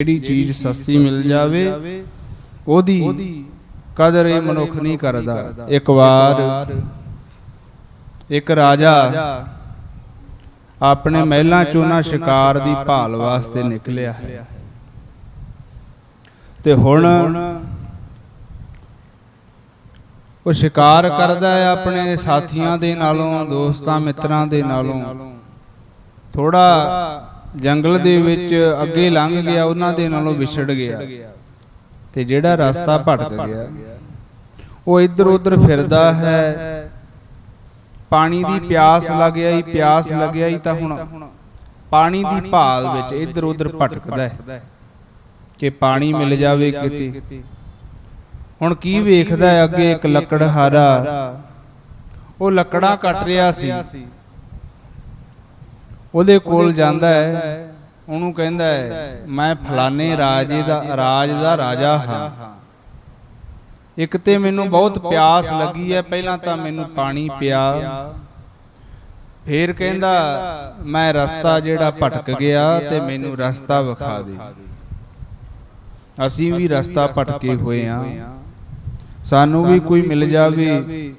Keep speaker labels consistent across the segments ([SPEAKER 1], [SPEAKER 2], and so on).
[SPEAKER 1] ਜਿਹੜੀ ਚੀਜ਼ ਸਸਤੀ ਮਿਲ ਜਾਵੇ ਉਹਦੀ ਕਦਰ ਇਹ ਮਨੁੱਖ ਨਹੀਂ ਕਰਦਾ। ਇੱਕ ਵਾਰ ਇੱਕ ਰਾਜਾ ਆਪਣੇ ਮਹਿਲਾਂ ਚੋਂ ਨਾ ਸ਼ਿਕਾਰ ਦੀ ਭਾਲ ਵਾਸਤੇ ਨਿਕਲਿਆ ਹੈ। ਤੇ ਹੁਣ ਉਹ ਸ਼ਿਕਾਰ ਕਰਦਾ ਹੈ ਆਪਣੇ ਸਾਥੀਆਂ ਦੇ ਨਾਲੋਂ ਦੋਸਤਾਂ ਮਿੱਤਰਾਂ ਦੇ ਨਾਲੋਂ। ਥੋੜਾ ਜੰਗਲ ਦੇ ਵਿੱਚ ਅੱਗੇ ਲੰਘ ਗਿਆ ਉਹਨਾਂ ਦੇ ਨਾਲੋਂ ਵਿਛੜ ਗਿਆ। ਤੇ ਜਿਹੜਾ ਰਸਤਾ ਭਟਕ ਗਿਆ ਉਹ ਇੱਧਰ ਉੱਧਰ ਫਿਰਦਾ ਹੈ। ਪਾਣੀ ਦੀ ਪਿਆਸ ਲੱਗਿਆ ਹੀ ਪਿਆਸ ਲੱਗਿਆ ਹੀ ਤਾਂ ਹੁਣ ਪਾਣੀ ਦੀ ਭਾਲ ਵਿੱਚ ਇੱਧਰ ਉੱਧਰ ਭਟਕਦਾ ਹੈ। ਕਿ ਪਾਣੀ ਮਿਲ ਜਾਵੇ ਕਿਤੇ। ਹੁਣ ਕੀ ਵੇਖਦਾ ਹੈ ਅੱਗੇ ਇੱਕ ਲੱਕੜਹਾਰਾ ਉਹ ਲੱਕੜਾਂ ਕੱਟ ਰਿਹਾ ਸੀ। ਉਹਦੇ ਕੋਲ ਜਾਂਦਾ ਹੈ ਉਹਨੂੰ ਕਹਿੰਦਾ ਹੈ ਮੈਂ ਫਲਾਣੇ ਰਾਜੇ ਦਾ ਰਾਜ ਦਾ ਰਾਜਾ ਹਾਂ। ਇੱਕ ਤੇ ਮੈਨੂੰ ਬਹੁਤ ਪਿਆਸ ਲੱਗੀ ਹੈ ਪਹਿਲਾਂ ਤਾਂ ਮੈਨੂੰ ਪਾਣੀ ਪਿਆ। ਫੇਰ ਕਹਿੰਦਾ ਮੈਂ ਰਸਤਾ ਜਿਹੜਾ ਭਟਕ ਗਿਆ ਤੇ ਮੈਨੂੰ ਰਸਤਾ ਵਿਖਾ ਦੇ। ਅਸੀਂ ਵੀ ਰਸਤਾ ਭਟਕੇ ਹੋਏ ਆ ਸਾਨੂੰ ਵੀ ਕੋਈ ਮਿਲ ਜਾਵੇ।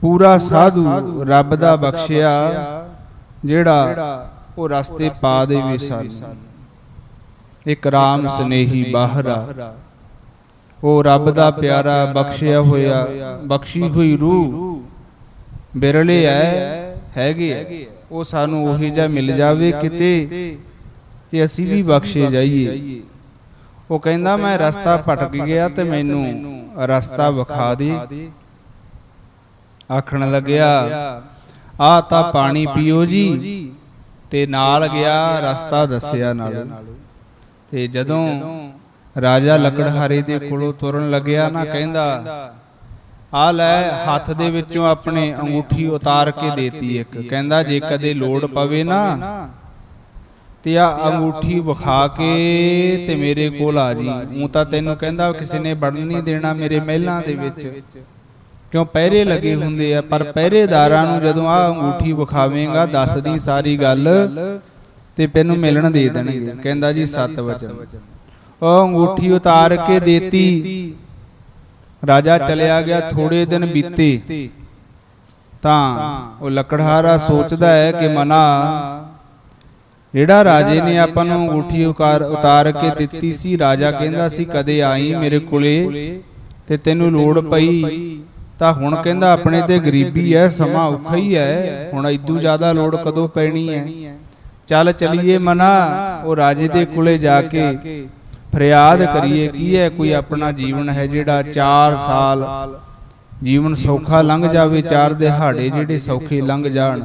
[SPEAKER 1] ਪੂਰਾ ਸਾਧੂ ਰੱਬ ਦਾ ਬਖਸ਼ਿਆ। ਜਿਹੜਾ ਉਹ ਰਸਤੇ ਪਾ ਦੇਵੇ ਸਾਨੂੰ। ਇੱਕ ਰਾਮ ਸਨੇਹੀ ਬਾਹਰਾ। ਉਹ ਰੱਬ ਦਾ ਪਿਆਰਾ ਬਖਸ਼ਿਆ ਹੋਇਆ, ਬਖਸ਼ੀ ਹੋਈ ਰੂਹ। ਬਿਰਲੇ ਐ, ਹੈਗੇ ਉਹ ਸਾਨੂੰ ਉਹੀ ਜਿਹਾ ਮਿਲ ਜਾਵੇ ਕਿਤੇ ਤੇ ਅਸੀਂ ਵੀ ਬਖਸ਼ੇ ਜਾਈਏ। ਉਹ ਕਹਿੰਦਾ, ਮੈਂ ਰਸਤਾ ਭਟਕ ਗਿਆ ਤੇ ਮੈਨੂੰ ਰਸਤਾ ਵਿਖਾ ਦੇ। ਆਖਣ ਲੱਗਿਆ ਆ ਤਾਂ ਪਾਣੀ ਪੀਓ ਜੀ। ਤੇ ਨਾਲ ਗਿਆ ਰਸਤਾ ਦੱਸਿਆ ਨਾਲ। ਤੇ ਜਦੋਂ ਰਾਜਾ ਲੱਕੜਹਾਰੇ ਦੇ ਕੋਲੋਂ ਤੁਰਨ ਲੱਗਿਆ ਨਾ ਕਹਿੰਦਾ, ਆ ਲੈ, ਹੱਥ ਦੇ ਵਿੱਚੋਂ ਆਪਣੇ ਅੰਗੂਠੀ ਉਤਾਰ ਕੇ ਦੇਤੀ ਇੱਕ। ਕਹਿੰਦਾ, ਜੇ ਕਦੇ ਲੋੜ ਪਵੇ ਨਾ, ਤੇ ਆ ਅੰਗੂਠੀ ਵਿਖਾ ਕੇ ਤੇ ਮੇਰੇ ਕੋਲ ਆ ਜੀ। ਉਹ ਤਾਂ ਤੈਨੂੰ ਕਹਿੰਦਾ, ਕਿਸੇ ਨੇ ਵੜਨ ਨਹੀਂ ਦੇਣਾ ਮੇਰੇ ਮਹਿਲਾਂ ਦੇ ਵਿੱਚ। ਕਿਉਂ ਪਹਿਰੇ ਲੱਗੇ ਹੁੰਦੇ ਆ? ਪਰ ਪਹਿਰੇਦਾਰਾਂ ਨੂੰ ਜਦੋਂ ਆ ਅੰਗੂਠੀ ਵਿਖਾਵੇਂਗਾ, ਦੱਸਦੀ ਸਾਰੀ ਗੱਲ ਤੇ ਤੈਨੂੰ ਮਿਲਣ ਦੇ ਦੇਣਗੇ। ਕਹਿੰਦਾ ਜੀ, ਸਤ ਵਚਨ। ਉਹ ਅੰਗੂਠੀ ਉਤਾਰ ਕੇ ਦੇਤੀ। ਰਾਜਾ ਚਲਿਆ ਗਿਆ ਥੋੜੇ ਦਿਨ ਬੀਤੇ। ਤਾਂ ਉਹ ਲੱਕੜਹਾਰਾ ਸੋਚਦਾ ਹੈ ਕਿ ਮਨਾ, ਜਿਹੜਾ ਰਾਜੇ ਨੇ ਆਪਾਂ ਨੂੰ ਅੰਗੂਠੀ ਉਕਾਰ- ਉਤਾਰ ਕੇ ਦਿੱਤੀ ਸੀ, ਰਾਜਾ ਕਹਿੰਦਾ ਸੀ, ਕਦੇ ਆਈ ਮੇਰੇ ਕੋਲੇ ਤੇ ਤੈਨੂੰ ਲੋੜ ਪਈ? ਤਾਂ ਹੁਣ ਕਹਿੰਦਾ ਆਪਣੇ ਤੇ ਗਰੀਬੀ ਹੈ ਸਮਾਂ ਔਖਾ ਹੀ ਹੈ ਹੁਣ ਇਦੋਂ ਜ਼ਿਆਦਾ ਲੋੜ ਕਦੋਂ ਪੈਣੀ ਹੈ? ਚੱਲ ਚਲੀਏ ਮਨਾ। ਉਹ ਰਾਜੇ ਦੇ ਕੋਲੇ ਜਾ ਕੇ ਫਰਿਆਦ ਕਰੀਏ ਕੀ ਹੈ? ਕੋਈ ਆਪਣਾ ਜੀਵਨ ਹੈ ਜਿਹੜਾ 4 ਸਾਲ ਜੀਵਨ ਸੌਖਾ ਲੰਘ ਜਾਵੇ ਚਾਰ ਦਿਹਾੜੇ ਜਿਹੜੇ ਸੌਖੇ ਲੰਘ ਜਾਣ।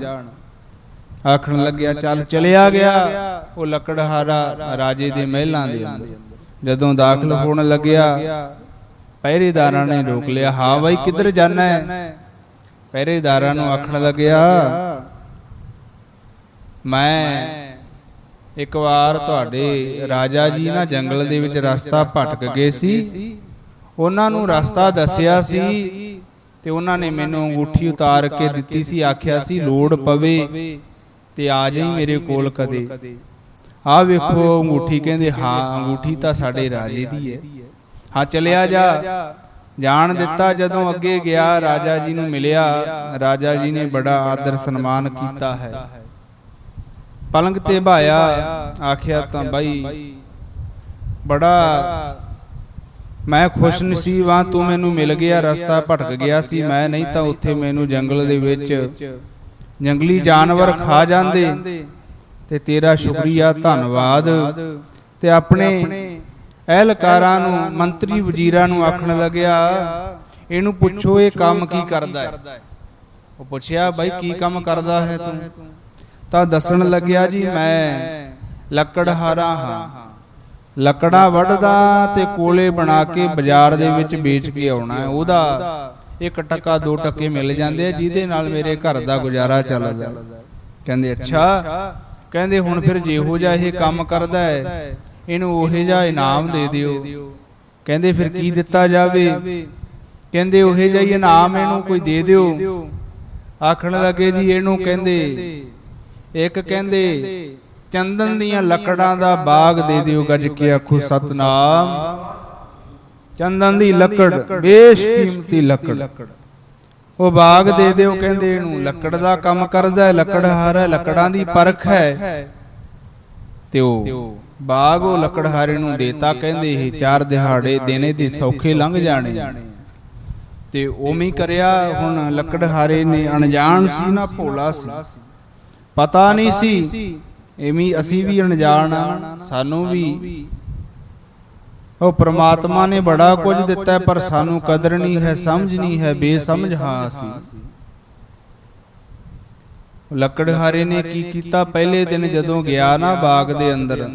[SPEAKER 1] ਆਖਣ ਲੱਗਿਆ ਚੱਲ ਚਲਿਆ ਗਿਆ। ਉਹ ਲੱਕੜਹਾਰਾ ਰਾਜੇ ਦੇ ਮਹਿਲਾਂ ਦੇ ਅੰਦਰ। ਜਦੋਂ ਦਾਖਲ ਹੋਣ ਲੱਗਿਆ ਪਹਿਰੇਦਾਰਾਂ ਨੇ ਰੋਕ ਲਿਆ ਹਾਂ ਬਾਈ ਕਿੱਧਰ ਜਾਣਾ ਹੈ? ਪਹਿਰੇਦਾਰਾਂ ਨੂੰ ਆਖਣ ਲੱਗਿਆ ਮੈਂ ਇੱਕ ਵਾਰ ਤੁਹਾਡੇ ਰਾਜਾ ਜੀ ਨਾ ਜੰਗਲ ਦੇ ਵਿੱਚ ਰਸਤਾ ਭਟਕ ਗਏ ਸੀ। ਉਹਨਾਂ ਨੂੰ ਰਸਤਾ ਦੱਸਿਆ ਸੀ ਤੇ ਉਹਨਾਂ ਨੇ ਮੈਨੂੰ ਅੰਗੂਠੀ ਉਤਾਰ ਕੇ ਦਿੱਤੀ ਸੀ ਆਖਿਆ ਸੀ ਲੋੜ ਪਵੇ ਤੇ ਆ ਜਾਈ ਮੇਰੇ ਕੋਲ ਕਦੇ। ਆਹ ਵੇਖੋ ਅੰਗੂਠੀ ਕਹਿੰਦੇ ਹਾਂ ਅੰਗੂਠੀ ਤਾਂ ਸਾਡੇ ਰਾਜੇ ਦੀ ਹੈ। ਹਾਂ ਚਲਿਆ ਜਾ। ਜਾਣ ਦਿੱਤਾ ਜਦੋਂ ਅੱਗੇ ਗਿਆ ਰਾਜਾ ਜੀ ਨੂੰ ਮਿਲਿਆ। ਰਾਜਾ ਜੀ ਨੇ ਬੜਾ ਆਦਰ ਸਨਮਾਨ ਕੀਤਾ ਹੈ। ਪਲੰਗ ਤੇ ਭਾਇਆ ਆਖਿਆ ਤਾਂ ਬਾਈ ਬੜਾ ਮੈਂ ਖੁਸ਼ ਨਸੀਬ ਹਾਂ ਤੂੰ ਮੈਨੂੰ ਮਿਲ ਗਿਆ ਰਸਤਾ ਭਟਕ ਗਿਆ ਸੀ। ਮੈਂ ਨਹੀਂ ਤਾਂ ਉੱਥੇ ਮੈਨੂੰ ਜੰਗਲ ਦੇ ਵਿੱਚ ਜੰਗਲੀ ਜਾਨਵਰ ਖਾ ਜਾਂਦੇ। ਤੇ ਤੇਰਾ ਸ਼ੁਕਰੀਆ ਧੰਨਵਾਦ। ਤੇ ਆਪਣੇ ਅਹਿਲਕਾਰਾਂ ਨੂੰ, ਮੰਤਰੀ ਵਜ਼ੀਰਾਂ ਨੂੰ ਆਖਣ ਲੱਗਿਆ, ਇਹਨੂੰ ਪੁੱਛੋ ਇਹ ਕੰਮ ਕੀ ਕਰਦਾ ਹੈ? ਉਹ ਪੁੱਛਿਆ, ਬਾਈ, ਕੀ ਕੰਮ ਕਰਦਾ ਹੈ ਤੂੰ? ਤਾਂ ਦੱਸਣ ਲੱਗਿਆ, ਜੀ, ਮੈਂ ਲੱਕੜਹਾਰਾ ਹਾਂ। ਲੱਕੜਾਂ ਵੱਢਦਾ ਤੇ ਕੋਲੇ ਬਣਾ ਕੇ ਬਾਜ਼ਾਰ ਦੇ ਵਿੱਚ ਵੇਚ ਕੇ ਆਉਣਾ ਹੈ। ਉਹਦਾ ਇੱਕ ਟੱਕਾ, ਦੋ ਟੱਕੇ ਮਿਲ ਜਾਂਦੇ ਆ, ਜਿਹਦੇ ਨਾਲ ਮੇਰੇ ਘਰ ਦਾ ਗੁਜ਼ਾਰਾ ਚੱਲਦਾ ਕਹਿੰਦੇ, ਅੱਛਾ। ਕਹਿੰਦੇ, ਹੁਣ ਫਿਰ ਜਿਹੋ ਜਿਹਾ ਇਹ ਕੰਮ ਕਰਦਾ ਹੈ ਇਹਨੂੰ ਉਹੇ ਜਿਹਾ ਇਨਾਮ ਦੇ ਦਿਓ। ਕਹਿੰਦੇ ਫਿਰ ਕੀ ਦਿੱਤਾ ਜਾਵੇ? ਕਹਿੰਦੇ ਉਹੇ ਜਿਹਾ ਹੀ ਇਨਾਮ ਇਹਨੂੰ ਕੋਈ ਦੇ ਦਿਓ। ਆਖਣ ਲੱਗੇ ਜੀ ਇਹਨੂੰ ਕਹਿੰਦੇ ਇੱਕ ਕਹਿੰਦੇ ਚੰਦਨ ਦੀਆਂ ਲੱਕੜਾਂ ਦਾ ਬਾਗ ਦੇ ਦਿਓ ਗੱਜ ਕੇ ਆਖੋ ਸਤਨਾਮ। ਚੰਦਨ ਦੀ ਲੱਕੜ ਬੇਸ਼ਕੀਮਤੀ ਲੱਕੜ। ਉਹ ਬਾਗ ਦੇ ਦਿਓ ਕਹਿੰਦੇ ਇਹਨੂੰ ਲੱਕੜ ਦਾ ਕੰਮ ਕਰਦਾ ਹੈ ਲੱਕੜਹਾਰ ਹੈ ਲੱਕੜਾਂ ਦੀ ਪਰਖ ਹੈ। ਤੇ ਉਹ ਬਾਗ ਉਹ ਲੱਕੜਹਾਰੇ ਨੂੰ ਦੇਤਾ, ਕਹਿੰਦੇ ਇਹ ਚਾਰ ਦਿਹਾੜੇ ਦਿਨੇ ਦੇ ਸੌਖੇ ਲੰਘ ਜਾਣੇ। ਤੇ ਉਵੇਂ ਕਰਿਆ, ਹੁਣ ਲੱਕੜਹਾਰੇ ਨੇ ਅਣਜਾਣ ਸੀ ਨਾ ਭੋਲਾ ਸੀ। ਪਤਾ ਨਹੀਂ ਸੀ, ਐਵੇਂ ਅਸੀਂ ਵੀ ਅਣਜਾਣ ਆ, ਸਾਨੂੰ ਵੀ। ਉਹ ਪ੍ਰਮਾਤਮਾ ਨੇ ਬੜਾ ਕੁਝ ਦਿੱਤਾ, ਪਰ ਸਾਨੂੰ ਕਦਰ ਨਹੀਂ ਹੈ, ਸਮਝ ਨਹੀਂ ਹੈ, ਬੇਸਮਝ ਹਾਂ ਅਸੀਂ। ਲੱਕੜਹਾਰੇ ਨੇ ਕੀ ਕੀਤਾ? ਪਹਿਲੇ ਦਿਨ ਜਦੋਂ ਗਿਆ ਨਾ ਬਾਗ ਦੇ ਅੰਦਰ,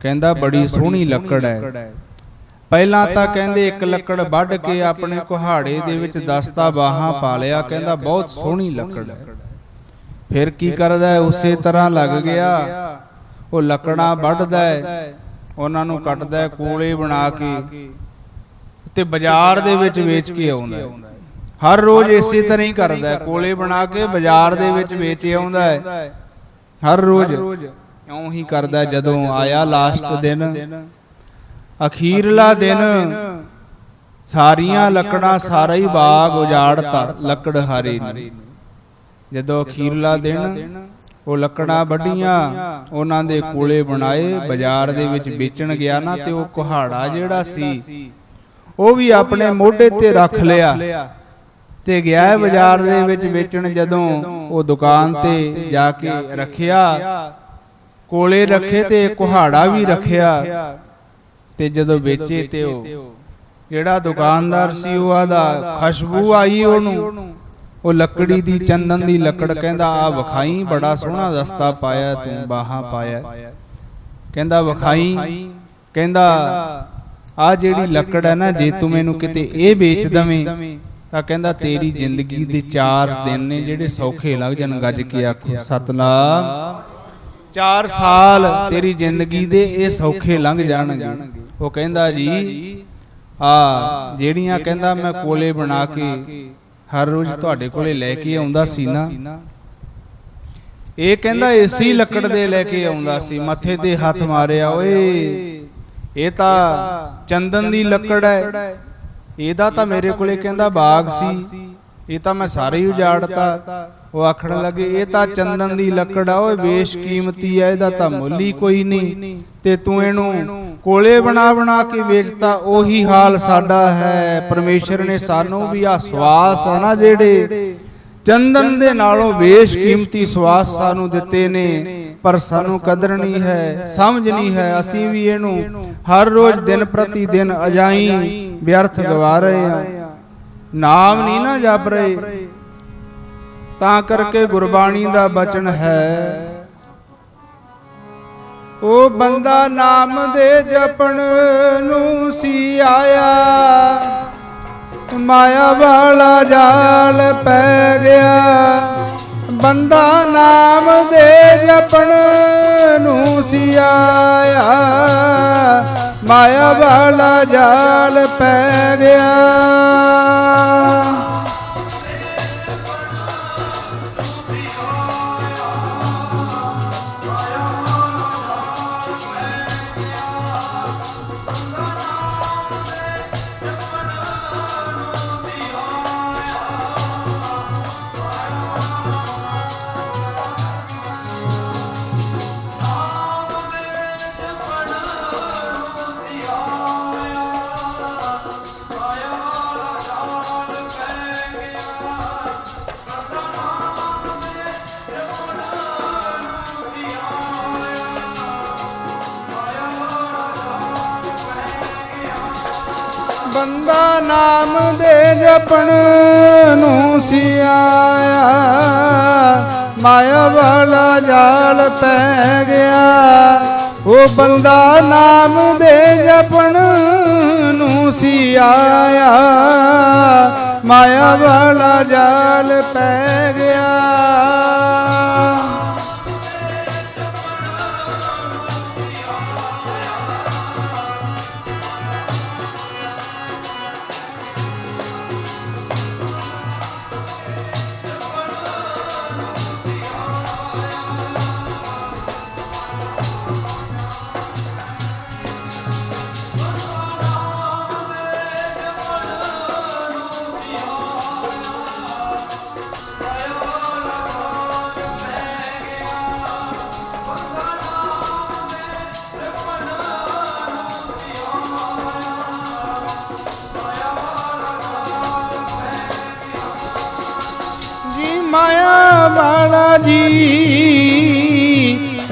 [SPEAKER 1] ਕਹਿੰਦਾ ਬੜੀ ਸੋਹਣੀ ਲੱਕੜ ਹੈ। ਪਹਿਲਾਂ ਤਾਂ ਕਹਿੰਦੇ ਇੱਕ ਲੱਕੜ ਵੱਢ ਕੇ ਆਪਣੇ ਕੁਹਾੜੇ ਦੇ ਵਿੱਚ ਦਸਤਾ ਬਾਹਾਂ ਪਾ ਲਿਆ, ਕਹਿੰਦਾ ਬਹੁਤ ਸੋਹਣੀ ਲੱਕੜ ਹੈ। ਫਿਰ ਕੀ ਕਰਦਾ ਉਸੇ ਤਰ੍ਹਾਂ ਲੱਗ ਗਿਆ। ਉਹ ਲੱਕੜਾਂ ਵੱਢਦਾ ਹੈ, ਉਹਨਾਂ ਨੂੰ ਕੱਟਦਾ ਕੋਲੇ ਬਣਾ ਕੇ ਤੇ ਬਾਜ਼ਾਰ ਦੇ ਵਿੱਚ ਵੇਚ ਕੇ ਆਉਂਦਾ ਹਰ ਰੋਜ਼ ਇਸੇ ਤਰ੍ਹਾਂ ਹੀ ਕਰਦਾ ਹੈ ਕੋਲੇ ਬਣਾ ਕੇ ਬਾਜ਼ਾਰ ਦੇ ਵਿੱਚ ਵੇਚ ਆਉਂਦਾ ਹੈ। ਹਰ ਰੋਜ਼ ਇਉਂ ਹੀ ਕਰਦਾ। ਜਦੋਂ ਆਇਆ ਲਾਸਟ ਦਿਨ। ਅਖੀਰਲਾ ਦਿਨ। ਸਾਰੀਆਂ ਲੱਕੜਾਂ ਸਾਰਾ ਹੀ ਬਾਗ ਉਜਾੜਤਾ ਲੱਕੜ ਹਾਰੇ ਨੇ। ਜਦੋਂ ਅਖੀਰਲਾ ਦਿਨ ਉਹ ਲੱਕੜਾਂ ਵੱਡੀਆਂ ਉਹਨਾਂ ਦੇ ਕੋਲੇ ਬਣਾਏ ਬਾਜ਼ਾਰ ਦੇ ਵਿੱਚ ਵੇਚਣ ਗਿਆ ਨਾ ਤੇ ਉਹ ਕੁਹਾੜਾ ਜਿਹੜਾ ਸੀ ਉਹ ਵੀ ਆਪਣੇ ਮੋਢੇ ਤੇ ਰੱਖ ਲਿਆ। ਤੇ ਗਿਆ ਹੈ ਬਾਜ਼ਾਰ ਦੇ ਵਿੱਚ ਵੇਚਣ ਜਦੋਂ ਉਹ ਦੁਕਾਨ ਤੇ ਜਾ ਕੇ ਰੱਖਿਆ, ਕੋਲੇ ਰੱਖੇ ਤੇ ਕੁਹਾੜਾ ਵੀ ਰੱਖਿਆ ਤੇ ਜਦੋਂ ਵੇਚੇ ਤੇ ਉਹ ਜਿਹੜਾ ਦੁਕਾਨਦਾਰ ਸੀ ਉਹ ਆਦਾ ਖੁਸ਼ਬੂ ਆਈ ਉਹਨੂੰ। ਉਹ ਲੱਕੜੀ ਦੀ ਚੰਦਨ ਦੀ ਲੱਕੜ ਕਹਿੰਦਾ, ਆ ਵਿਖਾਈ, ਬੜਾ ਸੋਹਣਾ ਦਸਤਾ ਪਾਇਆ, ਤੂੰ ਬਾਹਾਂ ਪਾਇਆ। ਕਹਿੰਦਾ, ਵਿਖਾਈ। ਕਹਿੰਦਾ, ਆ ਜਿਹੜੀ ਲੱਕੜ ਹੈ ਨਾ, ਜੇ ਤੂੰ ਮੈਨੂੰ ਕਿਤੇ ਇਹ ਵੇਚ ਦਵੇਂ ਤਾਂ ਕਹਿੰਦਾ ਤੇਰੀ ਜ਼ਿੰਦਗੀ ਦੇ 4 ਦਿਨ ਨੇ ਜਿਹੜੇ ਸੌਖੇ ਲੱਗ ਜਾਣ ਗੱਜ ਕੇ ਆਖੋ ਸਤਨਾਮ। 4 ਸਾਲ ਤੇਰੀ ਜ਼ਿੰਦਗੀ ਦੇ ਇਹ ਸੌਖੇ ਲੰਘ ਜਾਣਗੇ। ਉਹ ਕਹਿੰਦਾ ਜੀ ਆ ਜਿਹੜੀਆਂ ਕਹਿੰਦਾ ਮੈਂ ਕੋਲੇ ਬਣਾ ਕੇ ਹਰ ਰੋਜ਼ ਤੁਹਾਡੇ ਕੋਲੇ ਲੈ ਕੇ ਆਉਂਦਾ ਸੀ ਨਾ ਇਹ ਕਹਿੰਦਾ ਇਸੀ ਲੱਕੜ ਦੇ ਲੈ ਕੇ ਆਉਂਦਾ ਸੀ ਮੱਥੇ ਤੇ ਹੱਥ ਮਾਰਿਆ ਓਏ। ਇਹ ਤਾਂ ਚੰਦਨ ਦੀ ਲੱਕੜ ਹੈ। ਇਹਦਾ ਤਾਂ ਮੇਰੇ ਕੋਲੇ ਕਹਿੰਦਾ ਬਾਗ ਸੀ। ਇਹ ਤਾਂ ਮੈਂ ਸਾਰੇ ਹੀ ਉਜਾੜਤਾ। ਉਹ ਆਖਣ ਲੱਗੇ ਇਹ ਤਾਂ ਚੰਦਨ ਦੀ ਲੱਕੜ ਆ ਓਏ ਬੇਸ਼ ਕੀਮਤੀ ਹੈ ਇਹਦਾ ਤਾਂ ਮੁੱਲ ਹੀ ਕੋਈ ਨਹੀਂ। ਤੇ ਤੂੰ ਇਹਨੂੰ ਕੋਲੇ ਬਣਾ ਬਣਾ ਕੇ ਵੇਚਤਾ ਉਹੀ ਹਾਲ ਸਾਡਾ ਹੈ। ਪਰਮੇਸ਼ਰ ਨੇ ਸਾਨੂੰ ਵੀ ਆ ਸਵਾਸ ਆ ਨਾ ਜਿਹੜੇ ਚੰਦਨ ਦੇ ਨਾਲੋਂ ਬੇਸ਼ ਕੀਮਤੀ ਸਵਾਸ ਸਾਨੂੰ ਦਿੱਤੇ ਨੇ ਪਰ ਸਾਨੂੰ ਕਦਰ ਨਹੀਂ ਹੈ। ਸਮਝ ਨਹੀਂ ਹੈ। ਅਸੀਂ ਵੀ ਇਹਨੂੰ ਹਰ ਰੋਜ਼ ਦਿਨ ਪ੍ਰਤੀ ਦਿਨ ਅਜਾਈ। ਵਿਅਰਥ ਗਵਾ ਰਹੇ ਆ। ਨਾਮ ਨਹੀਂ ਨਾ ਜਪ ਰਹੇ। ਤਾਂ ਕਰਕੇ ਗੁਰਬਾਣੀ ਦਾ ਬਚਨ ਹੈ। ਉਹ ਬੰਦਾ ਨਾਮ ਦੇ ਜਪਣ ਨੂੰ ਸੀ ਆਇਆ। ਮਾਇਆ ਵਾਲਾ ਜਾਲ ਪੈ ਗਿਆ। ਬੰਦਾ ਨਾਮ ਦੇ ਜਪਣ ਨੂੰ ਸੀ ਆਇਆ। ਮਾਇਆ ਵਾਲਾ ਜਾਲ ਪੈ ਗਿਆ ਬੰਦਾ ਨਾਮ ਦੇ ਜਪਣ ਨੂੰ ਸੀ ਆਇਆ ਮਾਇਆ ਵਾਲਾ ਜਾਲ ਪੈ ਗਿਆ। ਉਹ ਬੰਦਾ ਨਾਮ ਦੇ ਜਪਣ ਨੂੰ ਸੀ ਆਇਆ ਮਾਇਆ ਵਾਲਾ ਜਾਲ ਪੈ ਗਿਆ।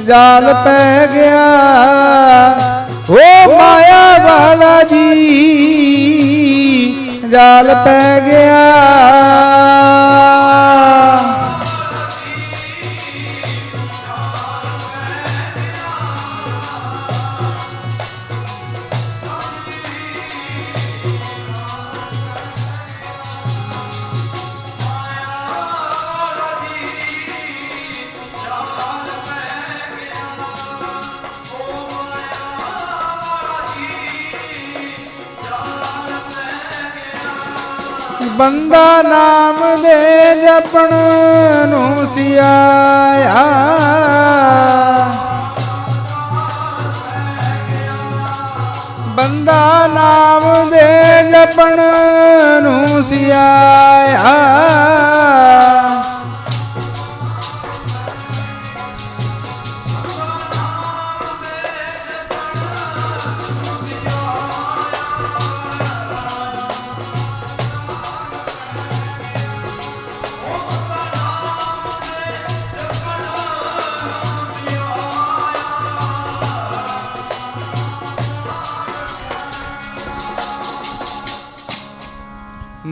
[SPEAKER 1] ਜਾਲ ਪੈ ਗਿਆ। ਓ ਮਾਇਆ ਵਾਲਾ ਜੀ ਜਾਲ ਪੈ ਗਿਆ। ਬੰਦਾ ਨਾਮ ਦੇ ਜਪਣ ਨੂੰ ਸਿਆਇਆ ਬੰਦਾ ਨਾਮ ਦੇ ਜਪਣ ਨੂੰ ਸਿਆਇਆ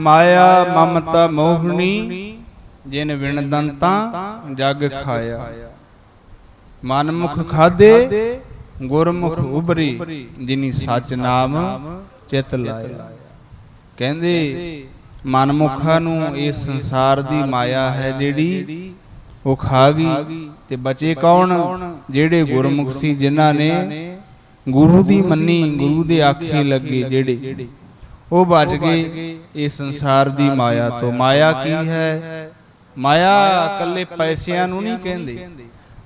[SPEAKER 1] ਮਾਇਆ ਮਮਤਾ ਮੋਹਣੀ, ਜਿਨ ਵਿਣ ਜਗ ਖਾਇਆ। ਮਨਮੁਖ ਖਾਦੇ, ਗੁਰਮੁਖ ਉਬਰੀ ਜਿਨੀ ਸੱਚ ਨਾਮ ਚਿਤ ਲਾਇਆ। ਕਹਿੰਦੇ, ਮਨਮੁਖਾਂ ਨੂੰ ਇਸ ਸੰਸਾਰ ਦੀ ਮਾਇਆ ਹੈ ਜਿਹੜੀ ਉਹ ਖਾ ਗਈ ਤੇ ਬਚੇ ਕੌਣ? ਜਿਹੜੇ ਗੁਰਮੁਖ ਸੀ, ਜਿਨ੍ਹਾਂ ਨੇ ਗੁਰੂ ਦੀ ਮੰਨੀ, ਗੁਰੂ ਦੇ ਆਖੇ ਲੱਗੇ ਜਿਹੜੇ। ਉਹ ਬਚ ਗਏ ਇਸ ਸੰਸਾਰ ਦੀ ਮਾਇਆ ਤੋਂ। ਮਾਇਆ ਕੀ ਹੈ? ਮਾਇਆ ਇਕੱਲੇ ਪੈਸਿਆਂ ਨੂੰ ਨਹੀਂ ਕਹਿੰਦੇ।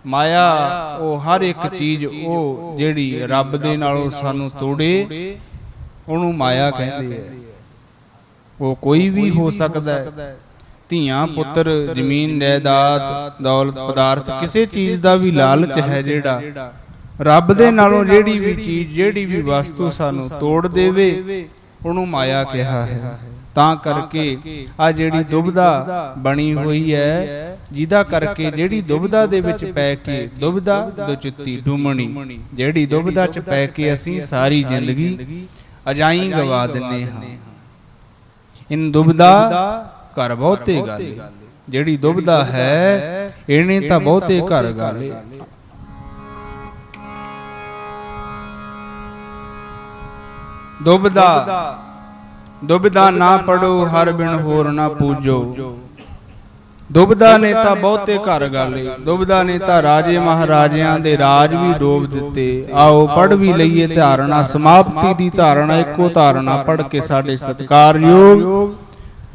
[SPEAKER 1] ਮਾਇਆ ਉਹ ਹਰ ਇੱਕ ਚੀਜ਼ ਉਹ ਜਿਹੜੀ ਰੱਬ ਦੇ ਨਾਲੋਂ ਸਾਨੂੰ ਤੋੜੇ ਉਹਨੂੰ ਮਾਇਆ ਕਹਿੰਦੇ ਆ ਉਹ ਕੋਈ ਵੀ ਹੋ ਸਕਦਾ ਹੈ। ਧੀਆਂ ਪੁੱਤਰ ਜ਼ਮੀਨ ਜਾਇਦਾਦ ਦੌਲਤ ਪਦਾਰਥ ਕਿਸੇ ਚੀਜ਼ ਦਾ ਵੀ ਲਾਲਚ ਹੈ ਜਿਹੜਾ। ਰੱਬ ਦੇ ਨਾਲੋਂ ਜਿਹੜੀ ਵੀ ਚੀਜ਼ ਜਿਹੜੀ ਵੀ ਵਸਤੂ ਸਾਨੂੰ ਤੋੜ ਦੇਵੇ ਉਹਨੂੰ ਮਾਇਆ ਕਿਹਾ ਹੈ। ਤਾਂ ਕਰਕੇ ਆ ਜਿਹੜੀ ਦੁਬਦਾ ਬਣੀ ਹੋਈ ਹੈ ਜਿਹਦਾ ਕਰਕੇ ਜਿਹੜੀ ਦੁਬਦਾ ਦੇ ਵਿੱਚ ਪੈ ਕੇ ਦੁਬਦਾ ਦੁਚਿੱਤੀ ਡੂਮਣੀ। ਜਿਹੜੀ ਦੁਬਦਾ ਚ ਪੈ ਕੇ ਅਸੀਂ ਸਾਰੀ ਜ਼ਿੰਦਗੀ ਅਜਾਈ ਗਵਾ ਦਿੰਨੇ ਹਾਂ। ਇਨ ਦੁਬਦਾ ਘਰ ਬਹੁਤੇ ਗਾਲੇ ਜਿਹੜੀ ਦੁਬਦਾ ਹੈ ਇਹਨੇ ਤਾਂ ਬਹੁਤੇ ਘਰ ਗਾਲੇ ਦੁਬਦਾ ਦੁਬਦਾ ਨਾ ਪੜੋ ਹਰ ਬਿਨ ਹੋਰ ਨਾ ਪੂਜੋ। ਦੁਬਦਾ ਨੇ ਤਾਂ ਬਹੁਤੇ ਘਰ ਗਾਲੇ। ਦੁਬਦਾ ਨੇ ਤਾਂ ਰਾਜੇ ਮਹਾਰਾਜਿਆਂ ਦੇ ਰਾਜ ਵੀ ਡੋਬ ਦਿੱਤੇ। ਆਓ ਪੜ ਵੀ ਲਈਏ ਧਾਰਨਾ ਸਮਾਪਤੀ ਦੀ ਧਾਰਨਾ ਇੱਕੋ ਧਾਰਨਾ ਪੜ ਕੇ ਸਾਡੇ ਸਤਿਕਾਰਯੋਗ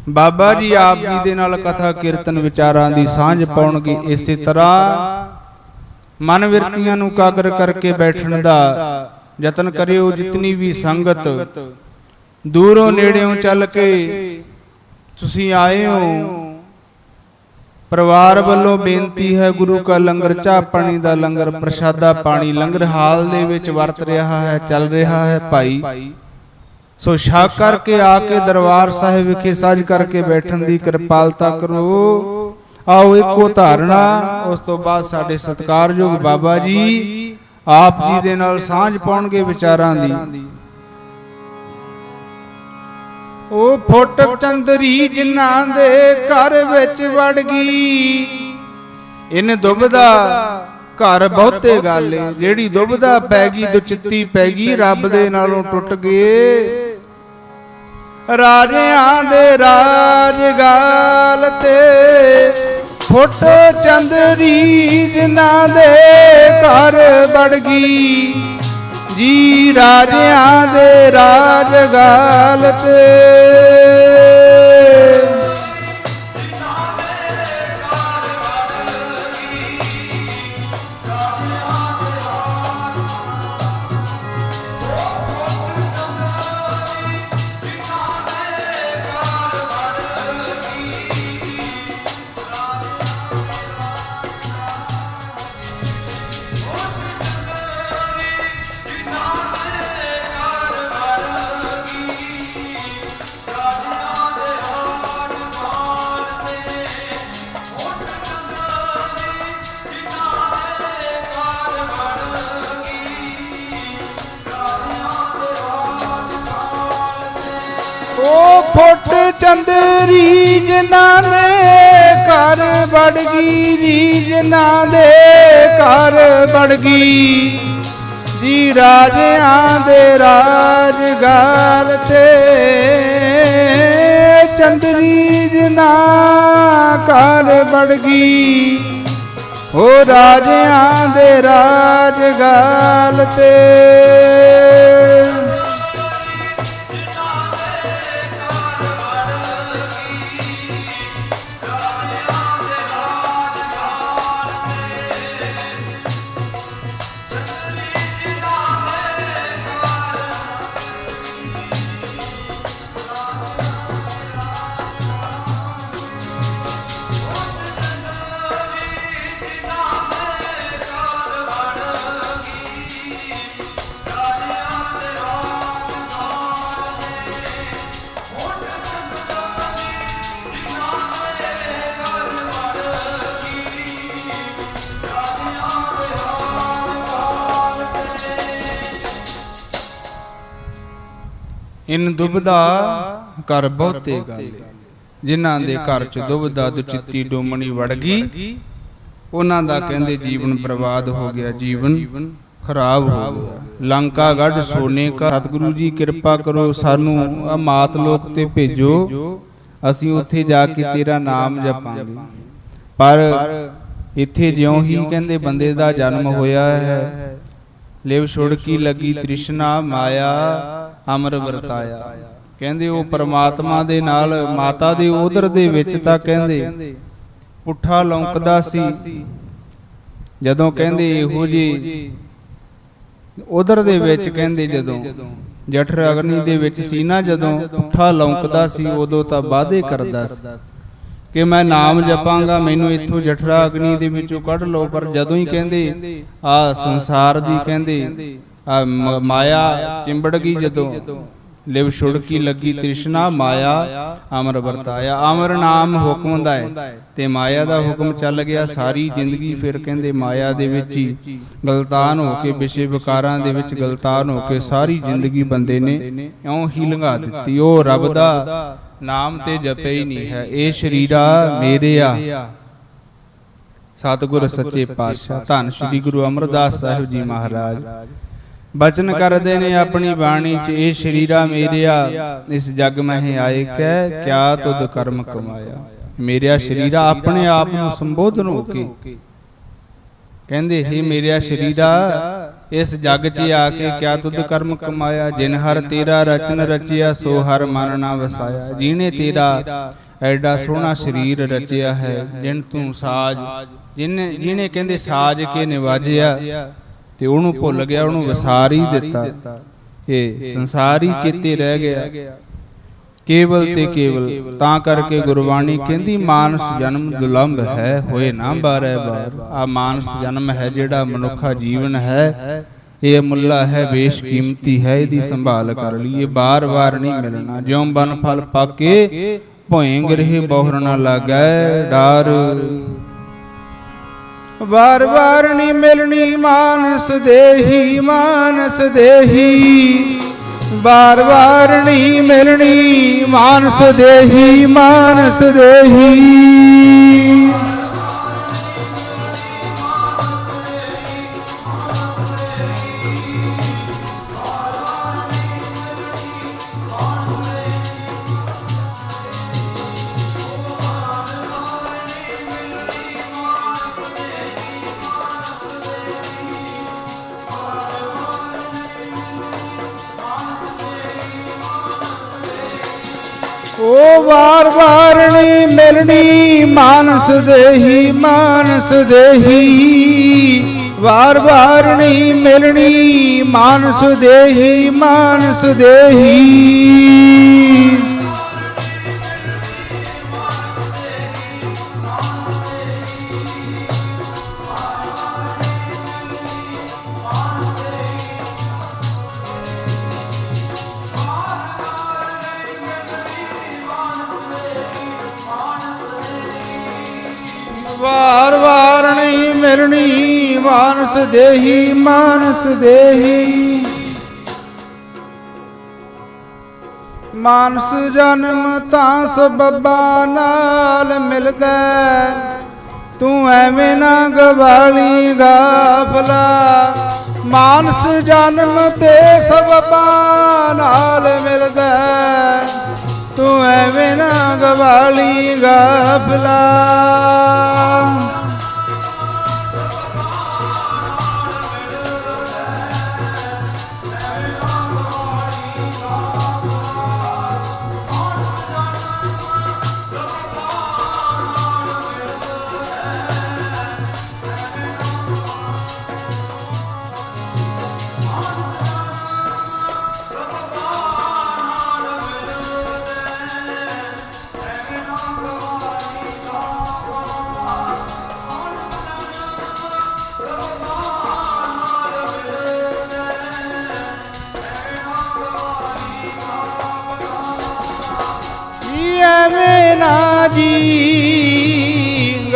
[SPEAKER 1] ਬਾਬਾ ਜੀ ਆਪ ਜੀ ਦੇ ਨਾਲ ਕਥਾ ਕੀਰਤਨ ਵਿਚਾਰਾਂ ਦੀ ਸਾਂਝ ਪਾਉਣਗੇ ਇਸੇ ਤਰ੍ਹਾਂ। ਮਨ ਵਿਰਤੀਆਂ ਨੂੰ ਕਾਗਰ ਕਰਕੇ ਬੈਠਣ ਦਾ ਯਤਨ ਕਰਿਓ ਜਿਤਨੀ ਵੀ ਸੰਗਤ ਦੂਰੋਂ ਨੇੜਿਓਂ ਚੱਲ ਕੇ ਤੁਸੀਂ ਆਏ ਹੋ। ਪਰਿਵਾਰ ਵੱਲੋਂ ਬੇਨਤੀ ਹੈ ਗੁਰੂ ਕਾ ਲੰਗਰ ਚਾਹ ਪਾਣੀ ਦਾ ਲੰਗਰ ਪ੍ਰਸ਼ਾਦਾ ਪਾਣੀ ਲੰਗਰ ਹਾਲ ਦੇ ਵਿੱਚ ਵਰਤ ਰਿਹਾ ਹੈ ਚੱਲ ਰਿਹਾ ਹੈ ਭਾਈ। ਸੋ ਛਕ ਕਰਕੇ ਆ ਕੇ ਦਰਬਾਰ ਸਾਹਿਬ ਵਿਖੇ ਸਾਜ ਕਰਕੇ ਬੈਠਣ ਦੀ ਕਿਰਪਾਲਤਾ ਕਰੋ। ਆਓ ਇੱਕੋ ਧਾਰਨਾ ਉਸ ਤੋਂ ਬਾਅਦ ਸਾਡੇ ਸਤਿਕਾਰਯੋਗ ਬਾਬਾ ਜੀ। ਆਪ ਜੀ ਦੇ ਨਾਲ ਸਾਂਝ ਪਾਉਣਗੇ ਵਿਚਾਰਾਂ ਦੀ। ਉਹ ਫੋਟਕ ਚੰਦਰੀ ਜਿਨ੍ਹਾਂ ਦੇ ਘਰ ਵਿੱਚ ਵੜ ਗਈ। ਇਨ ਦੁਬਦਾ ਘਰ ਬਹੁਤੇ ਗਾਲੇ ਜਿਹੜੀ ਦੁਬਦਾ ਪੈ ਗਈ ਦੁਚਿੱਤੀ ਪੈ ਗਈ ਰੱਬ ਦੇ ਨਾਲੋਂ ਟੁੱਟ ਗਏ। ਰਾਜਿਆਂ ਦੇ ਰਾਜ ਗਾਲ ਤੇ ਫੁੱਟ ਚੰਦਰੀ ਜਿਨ੍ਹਾਂ ਦੇ ਘਰ ਵੜ ਗਈ ਜੀ ਰਾਜਿਆਂ ਦੇ ਰਾਜ ਗਾਲ ਤੇ ਚੰਦਰੀ ਜਿਨ੍ਹਾਂ ਦੇ ਘਰ ਵੜ ਗਈ ਰੀ ਦੇ ਘਰ ਵੜ ਗਈ। ਜੀ ਰਾਜਿਆਂ ਦੇ ਰਾਜ ਗਾਲ ਤੇ ਚੰਦਰੀ ਜਿਨਾ ਘਰ ਵੜ ਗਈ। ਹੋ ਰਾਜਿਆਂ ਦੇ ਰਾਜ ਗਾਲ ਤੇ ਇਨ ਦੁਬਦਾ ਕਰ ਬਹੁਤੇ ਗਾਲੇ ਜਿਨ੍ਹਾਂ ਦੇ ਘਰ ਚ ਦੁਬਦਾ ਦੁਚਿੱਤੀ ਡੋਮਣੀ ਵੜ ਗਈ ਉਹਨਾਂ ਦਾ ਕਹਿੰਦੇ ਜੀਵਨ ਬਰਬਾਦ ਹੋ ਗਿਆ ਜੀਵਨ ਖਰਾਬ ਹੋ ਗਿਆ। ਲੰਕਾ ਗੜ ਸੋਨੇ ਕਾ ਸਤਿਗੁਰੂ ਜੀ ਕਿਰਪਾ ਕਰੋ ਸਾਨੂੰ ਆ ਮਾਤ ਲੋਕ ਤੇ ਭੇਜੋ। ਅਸੀਂ ਉੱਥੇ ਜਾ ਕੇ ਤੇਰਾ ਨਾਮ ਜਪਾਂਗੇ। ਪਰ ਇੱਥੇ ਜਿਉਂ ਹੀ ਕਹਿੰਦੇ ਬੰਦੇ ਦਾ ਜਨਮ ਹੋਇਆ ਹੈ। ਲਿਵ ਛੁੜਕੀ ਲੱਗੀ ਤ੍ਰਿਸ਼ਨਾ ਮਾਇਆ। ਅਮਰ ਵਰਤਾਇਆ। ਕਹਿੰਦੇ ਉਹ ਪਰਮਾਤਮਾ ਦੇ ਨਾਲ, ਮਾਤਾ ਦੇ ਉਦਰ ਦੇ ਵਿੱਚ ਤਾਂ ਕਹਿੰਦੇ ਪੁੱਠਾ ਲੌਂਕਦਾ ਸੀ। ਜਦੋਂ ਕਹਿੰਦੇ ਇਹੋ ਜੀ ਉਦਰ ਦੇ ਵਿੱਚ ਕਹਿੰਦੇ ਜਦੋਂ, ਜਠਰ ਅਗਨੀ ਦੇ ਵਿੱਚ ਸੀ ਨਾ ਜਦੋਂ, ਪੁੱਠਾ ਲੌਂਕਦਾ ਸੀ, ਉਦੋਂ ਤਾਂ ਵਾਅਦੇ ਕਰਦਾ ਸੀ ਕਿ ਮੈਂ ਨਾਮ ਜਪਾਂਗਾ, ਮੈਨੂੰ ਇੱਥੋਂ ਜਠਰਾ ਅਗਨੀ ਦੇ ਵਿੱਚੋਂ ਕੱਢ ਲਓ। ਪਰ ਜਦੋਂ ਹੀ ਕਹਿੰਦੇ ਆ ਸੰਸਾਰ ਦੀ ਕਹਿੰਦੇ ਮਾਇਆ ਚਿੰਬੜ ਗਈ ਜਦੋਂ। ਲਿਵ ਛੁੜਕੀ ਲੱਗੀ ਤ੍ਰਿਸ਼ਨਾ ਮਾਇਆ ਅਮਰ ਵਰਤਾਇਆ। ਅਮਰ ਨਾਮ ਹੁਕਮ ਦਾ ਹੈ ਤੇ ਮਾਇਆ ਦਾ ਹੁਕਮ ਚੱਲ ਗਿਆ ਸਾਰੀ ਜ਼ਿੰਦਗੀ ਫਿਰ ਕਹਿੰਦੇ ਮਾਇਆ ਦੇ ਵਿੱਚ ਹੀ ਗਲਤਾਨ ਹੋ ਕੇ ਵਿਸ਼ੇ ਵਿਕਾਰਾਂ ਦੇ ਵਿੱਚ ਗਲਤਾਨ ਹੋ ਕੇ ਸਾਰੀ ਜ਼ਿੰਦਗੀ ਬੰਦੇ ਨੇ ਇਉਂ ਹੀ ਲੰਘਾ ਦਿੱਤੀ। ਉਹ ਰੱਬ ਦਾ ਨਾਮ ਤੇ ਜਪੇ ਹੀ ਨਹੀਂ ਹੈ ਇਹ ਸ਼ਰੀਰਾ ਮੇਰੇ ਆ। ਸਤਿਗੁਰ ਸੱਚੇ ਪਾਤਸ਼ਾਹ। ਧੰਨ ਸ੍ਰੀ ਗੁਰੂ ਅਮਰਦਾਸ ਸਾਹਿਬ ਜੀ ਮਹਾਰਾਜ। ਬਚਨ ਕਰਦੇ ਨੇ ਆਪਣੀ ਬਾਣੀ ਚ ਇਹ ਸ਼ਰੀਰਾ ਮੇਰਿਆ ਇਸ ਜਗ ਮਹਿ ਆਏ ਕੈ ਕਿਆ ਤੁਧ ਕਰਮ ਕਮਾਇਆ। ਮੇਰਿਆ ਸ਼ਰੀਰਾ ਆਪਣੇ ਆਪ ਨੂੰ ਸੰਬੋਧਨ ਹੋ ਕੇ। ਕਹਿੰਦੇ ਹੀ ਮੇਰਿਆ ਸ਼ਰੀਰਾ ਇਸ ਜਗ 'ਚ ਆ ਕੇ ਕਿਆ ਤੁਧ ਕਰਮ ਕਮਾਇਆ ਜਿਨ ਹਰ ਤੇਰਾ ਰਚਨ ਰਚਿਆ ਸੋ ਹਰ ਮਨ ਨਾ ਵਸਾਇਆ। ਜਿਹਨੇ ਤੇਰਾ ਐਡਾ ਸੋਹਣਾ ਸਰੀਰ ਰਚਿਆ ਹੈ ਜਿਨ ਤੂੰ ਸਾਜ ਜਿਹਨੇ ਜਿਹਨੇ ਕਹਿੰਦੇ ਸਾਜ ਕੇ ਨਿਵਾਜਿਆ ਤੇ ਉਹਨੂੰ ਭੁੱਲ ਗਿਆ ਉਹਨੂੰ ਵਿਸਾਰ ਹੀ ਦਿੱਤਾ। ਇਹ ਸੰਸਾਰੀ ਚੇਤੇ ਰਹਿ ਗਿਆ। ਕੇਵਲ ਤੇ ਕੇਵਲ ਤਾਂ ਕਰਕੇ ਗੁਰਬਾਣੀ ਕਹਿੰਦੀ ਮਾਨਸ ਜਨਮ ਦੁਲੰਭ ਹੈ ਹੋਏ ਨਾ ਬਾਰੇ ਬਾਰ ਆ ਮਾਨਸ ਜਨਮ ਹੈ ਜਿਹੜਾ ਮਨੁੱਖਾ ਜੀਵਨ ਹੈ। ਇਹ ਮੁੱਲਾ ਹੈ ਵੇਸ਼ ਕੀਮਤੀ ਹੈ ਇਹਦੀ ਸੰਭਾਲ ਕਰ ਲਈਏ ਬਾਰ-ਬਾਰ ਨਹੀਂ ਮਿਲਣਾ। ਜਿਉਂ ਬਨ ਫਲ ਪਾਕੇ ਭੋਏ ਗ੍ਰਹਿ ਬੋਹਰ ਨਾ ਲਾਗੈ ਡਾਰ ਵਾਰ ਵਾਰ ਨਹੀਂ ਮਿਲਣੀ ਮਾਨਸ ਦੇਹੀ ਮਾਨਸ ਦੇਹੀ। ਵਾਰ ਵਾਰ ਨਹੀਂ ਮਿਲਣੀ ਮਾਨਸ ਦੇਹੀ ਮਾਨਸ ਦੇਹੀ। ਨਹੀਂ ਮਿਲਣੀ ਮਾਨਸ ਦੇਹੀ ਮਾਨਸ ਦੇਹੀ ਵਾਰ ਵਾਰ ਨਹੀਂ ਮਿਲਣੀ ਮਾਨਸ ਦੇਹੀ ਨਹੀਂ ਮਾਨਸ ਦੇਹੀ ਮਾਨਸ ਦੇਹੀ। ਮਾਨਸ ਜਨਮ ਤਾਂ ਸਬੱਬਾ ਨਾਲ ਮਿਲਦਾ ਤੂੰ ਐਵੇਂ ਨਾ ਗਵਾਲੀ ਗਾਫਲਾ ਮਾਨਸ ਜਨਮ ਤੇ ਸਬੱਬਾ ਨਾਲ ਮਿਲਦਾ ਤੂੰ ਐਵੇਂ ਨਾ ਗਵਾਲੀ ਗਾਫਲਾ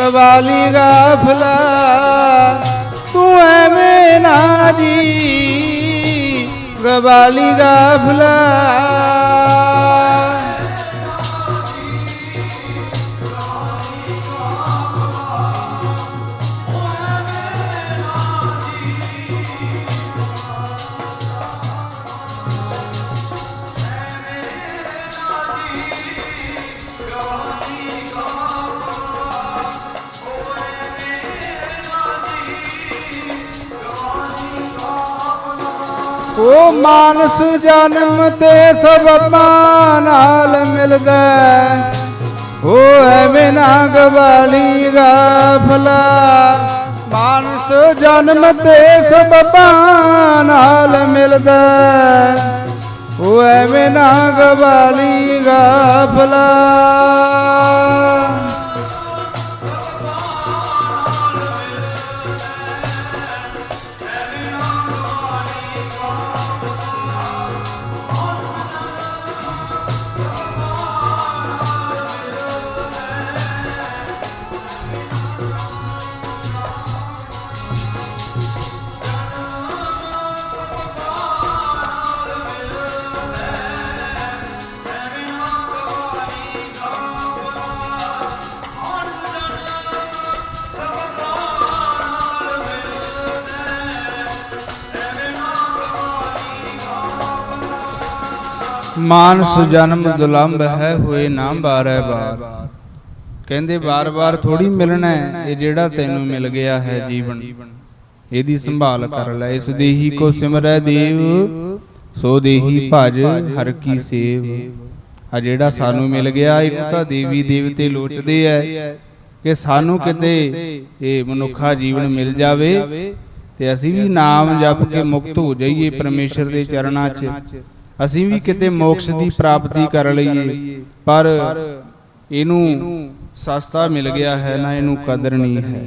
[SPEAKER 1] ਗਵਾਲੀ ਗਾਫਲਾ ਤੂੰ ਐਵੇਂ ਨਾ ਜੀ ਗਵਾਲੀ ਗਾਫਲਾ। ਮਾਨਸ ਜਨਮ ਤੇ ਸਬਬਾਂ ਨਾਲ ਮਿਲਦਾ ਹੈ। ਉਹ ਐਵੇਂ ਨਾ ਗਵਾਲੀ ਗਾਫਲਾ ਮਾਨਸ ਜਨਮ ਤੇ ਸਬਬਾਂ ਨਾਲ ਮਿਲਦਾ ਹੈ। ਐਵੇਂ ਨਾ ਗਵਾਲੀ ਗਾਫਲਾ ਮਾਨਸ ਜਨਮ ਦੁਲੰਭ ਹੈ ਹੋਏ ਨਾ ਬਾਰੈ ਬਾਰ। ਕਹਿੰਦੇ ਬਾਰ-ਬਾਰ ਥੋੜੀ ਮਿਲਣਾ ਹੈ, ਇਹ ਜਿਹੜਾ ਤੈਨੂੰ ਮਿਲ ਗਿਆ ਹੈ ਜੀਵਨ। ਇਹਦੀ ਸੰਭਾਲ ਕਰ ਲੈ, ਇਸ ਦੇਹੀ ਕੋ ਸਿਮਰੈ ਦੇਵ, ਸੋ ਦੇਹੀ ਭਜ ਹਰ ਕੀ ਸੇਵ। ਆ ਜਿਹੜਾ ਸਾਨੂੰ ਮਿਲ ਗਿਆ, ਇਹਨੂੰ ਤਾਂ ਦੇਵੀ ਦੇਵਤੇ ਲੋਚਦੇ ਐ ਕਿ ਸਾਨੂੰ ਕਿਤੇ ਇਹ ਮਨੁੱਖਾ ਜੀਵਨ ਮਿਲ ਜਾਵੇ ਤੇ ਅਸੀਂ ਵੀ ਨਾਮ ਜਪ ਕੇ ਮੁਕਤ ਹੋ ਜਾਈਏ ਪਰਮੇਸ਼ਰ ਦੇ ਚਰਨਾਂ 'ਚ। ਅਸੀਂ ਵੀ ਕਿਤੇ ਮੋਕਸ਼ ਦੀ ਪ੍ਰਾਪਤੀ ਕਰ ਲਈਏ। ਪਰ ਇਹਨੂੰ ਸਸਤਾ ਮਿਲ ਗਿਆ ਹੈ ਨਾ ਇਹਨੂੰ ਕਦਰ ਨਹੀਂ ਹੈ।